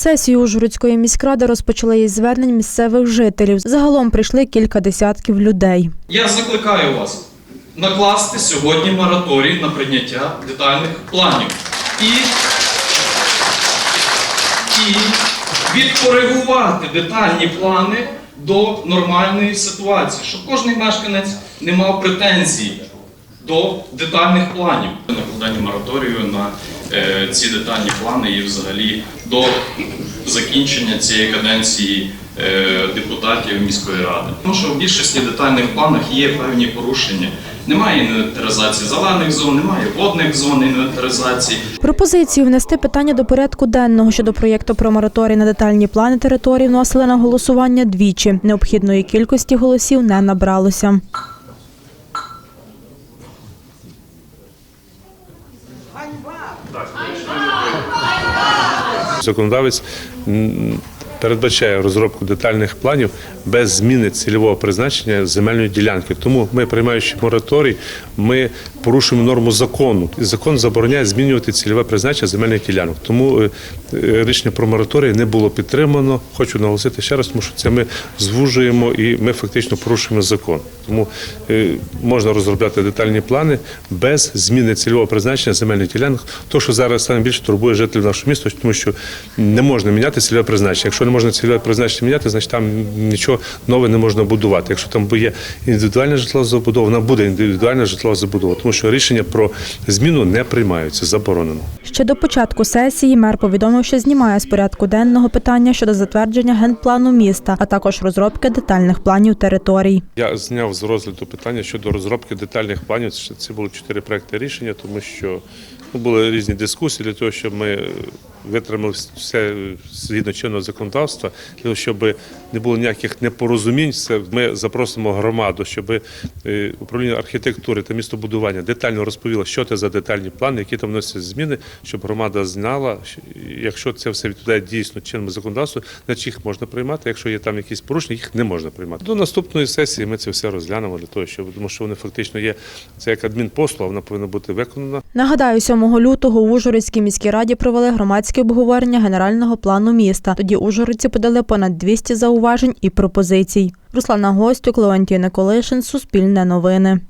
Сесію Ужгородської міськради розпочали із звернень місцевих жителів. Загалом прийшли кілька десятків людей. Я закликаю вас накласти сьогодні мораторій на прийняття детальних планів і, і відкоригувати детальні плани до нормальної ситуації, щоб кожен мешканець не мав претензій до детальних планів. Накладання мораторію на е, ці детальні плани і взагалі до закінчення цієї каденції е, депутатів міської ради. Тому що в більшості детальних планах є певні порушення. Немає інвентаризації зелених зон, немає водних зон інвентаризації. Пропозицію внести питання до порядку денного щодо проєкту про мораторій на детальні плани території вносили на голосування двічі. Необхідної кількості голосів не набралося. Законодавець передбачає розробку детальних планів без зміни цільового призначення земельної ділянки. Тому ми, приймаючи мораторій, ми порушуємо норму закону. І закон забороняє змінювати цільове призначення земельних ділянок. Тому е, е, рішення про мораторій не було підтримано. Хочу наголосити ще раз, тому що це ми звужуємо і ми фактично порушуємо закон. Тому е, можна розробляти детальні плани без зміни цільового призначення земельних ділянок. То, що зараз саме більше турбує жителів нашого міста, тому що не можна міняти цільове призначення. Якщо не можна цільове призначення міняти, значить там нічого нове не можна будувати. Якщо там є індивідуальна житлова забудова, вона буде індивідуальна житлова забудова, тому що рішення про зміну не приймаються, заборонено. Ще до початку сесії мер повідомив, що знімає з порядку денного питання щодо затвердження генплану міста, а також розробки детальних планів територій. Я зняв з розгляду питання щодо розробки детальних планів. Це- були чотири проекти рішення, тому що ну, були різні дискусії для того, щоб ми витримали все згідно чинного законодавства, для того, щоб не було ніяких непорозумінь. Ми запросимо громаду, щоб е, управління архітектури та містобудування детально розповіло, що це за детальні плани, які там вносяться зміни, щоб громада знала, якщо це все відповідає дійсно чинному законодавству, значить їх можна приймати. Якщо є там якісь порушення, їх не можна приймати. До наступної сесії ми це все розглянемо для того, щоб тому що вони фактично є це як адмінпослуга, вона повинна бути виконана. Нагадаю, 7 лютого у Ужгородській міській раді провели громадське обговорення генерального плану міста. Тоді ужгородці подали понад 200 зауважень і пропозицій. Руслана Гостюк, Леонтій Николишин, Суспільне новини.